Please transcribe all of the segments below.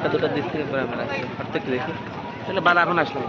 একটা দুটো দিক থেকে করে আমরা আসছি প্রত্যেক দেখি। তাহলে বালা এখন আসলাম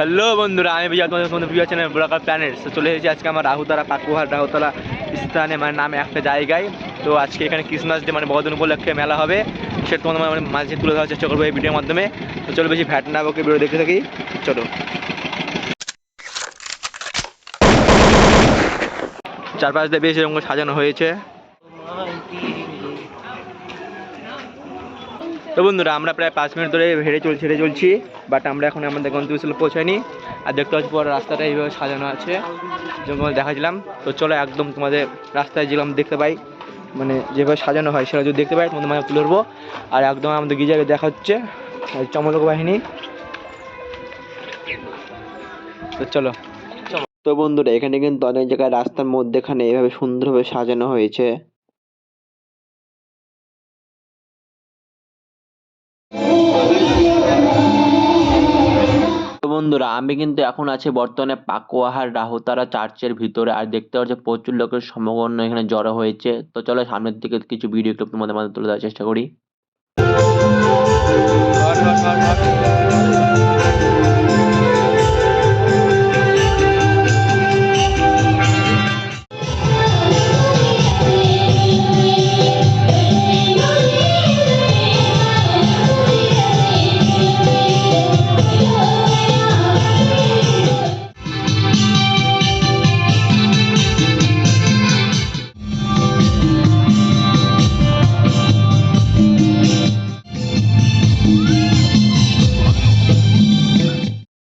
হ্যালো বন্ধুরা, আমি বিজয় তোমাদের তোমাদের প্রিয় চ্যানেল প্ল্যানেট। তো চলে এসেছি আজকে আমার রাহুতারা পাকুহার রাহুতলা স্থানে মানে নামে একটা জায়গায়। তো আজকে এখানে ক্রিসমাস ডে মানে বদন উপলক্ষে মেলা হবে। সেটা তোমাদের মানে মাঝে তুলে ধরার চেষ্টা করব এই ভিডিওর মাধ্যমে। তো চলো বেশি ভ্যাট না ওকে ভিডিও দেখে থাকি। চলো। চারপাশ দিয়ে বেশ এরকম সাজানো হয়েছে। তো বন্ধুরা, আমরা প্রায় পাঁচ মিনিট ধরে হেঁটে চলছি হেঁটে চলছি বাট আমরা এখন আমাদের গন্তব্যস্থলে পৌঁছাইনি আর দেখতে পাচ্ছি পরে রাস্তাটা এইভাবে সাজানো আছে। যেমন দেখাছিলাম তো চলো একদম তোমাদের রাস্তায় যেরকম দেখতে পাই মানে যেভাবে সাজানো হয় সেটা যদি দেখতে পাই, তোমাদের মানে তুলে ধরবো। আর একদম আমাদের গিজারে দেখা হচ্ছে চমলক বাহিনী। তো চলো। তো বন্ধুরা, এখানে কিন্তু অনেক জায়গায় রাস্তার মধ্যেখানে এভাবে সুন্দরভাবে সাজানো হয়েছে। বন্ধুরা, আমি কিন্তু এখন আছি বর্তমানে পাকুয়াহার রাহুতারা চার্চের ভিতরে। আর দেখতে পাচ্ছি প্রচুর লোকের সমগণ এখানে জড়ো হয়েছে। তো চলো সামনের দিকে কিছু ভিডিও ক্লিপ তোমাদের মাঝে তুলে দেওয়ার চেষ্টা করি।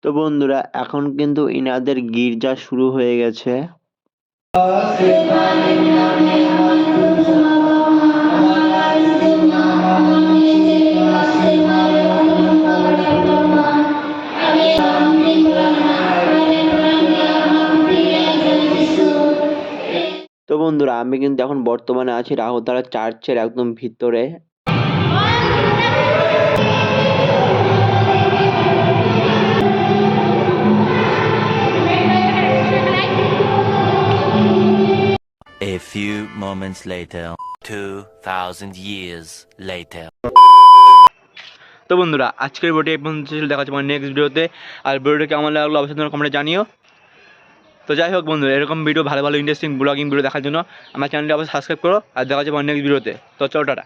তো বন্ধুরা, এখন কিন্তু ইনাদের গির্জা শুরু হয়ে গেছে। তো বন্ধুরা, আমি কিন্তু এখন বর্তমানে আছি রাহুতারা চার্চের একদম ভিতরে। A few moments later, 2,000 years later. তো বন্ধুরা আজকের ভিডিও এই পর্যন্ত ছিল। দেখা যাচ্ছে নেক্সট ভিডিওতে আর ভিডিওটা কেমন লাগল অবশ্যই তোমরা কমেন্টে জানিও। তো যাই হোক বন্ধুরা এরকম ভিডিও ভালো ভালো ইন্টারেস্টিং ব্লগিং ভিডিও দেখার জন্য আমার চ্যানেলটি অবশ্যই সাবস্ক্রাইব করো। আর দেখা যাচ্ছে নেক্সট ভিডিওতে তো চলো টাটা।